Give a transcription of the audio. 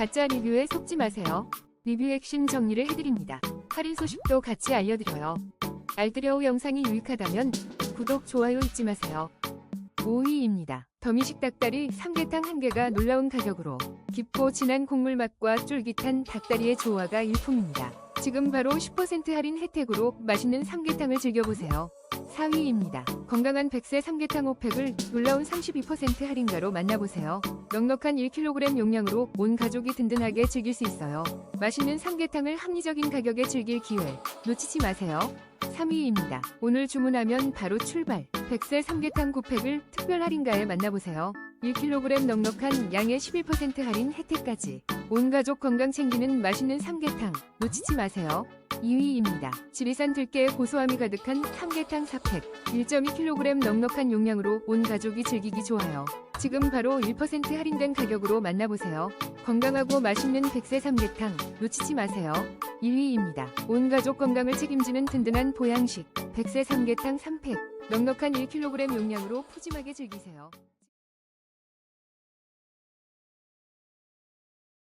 가짜 리뷰에 속지 마세요. 리뷰 핵심 정리를 해드립니다. 할인 소식도 같이 알려드려요. 알뜰여우 영상이 유익하다면 구독, 좋아요 잊지 마세요. 5위입니다. 더미식 닭다리 삼계탕 한 개가 놀라운 가격으로 깊고 진한 국물 맛과 쫄깃한 닭다리의 조화가 일품입니다. 지금 바로 10% 할인 혜택으로 맛있는 삼계탕을 즐겨보세요. 4위입니다. 건강한 백세 삼계탕 5팩을 놀라운 32% 할인가로 만나보세요. 넉넉한 1kg 용량으로 온 가족이 든든하게 즐길 수 있어요. 맛있는 삼계탕을 합리적인 가격에 즐길 기회 놓치지 마세요. 3위입니다. 오늘 주문하면 바로 출발. 백세 삼계탕 9팩을 특별 할인가에 만나보세요. 1kg 넉넉한 양의 11% 할인 혜택까지. 온 가족 건강 챙기는 맛있는 삼계탕 놓치지 마세요. 2위입니다. 지리산 들깨의 고소함이 가득한 삼계탕 4팩. 1.2kg 넉넉한 용량으로 온 가족이 즐기기 좋아요. 지금 바로 1% 할인된 가격으로 만나보세요. 건강하고 맛있는 백세 삼계탕 놓치지 마세요. 1위입니다. 온 가족 건강을 책임지는 든든한 보양식 백세 삼계탕 3팩. 넉넉한 1kg 용량으로 푸짐하게 즐기세요.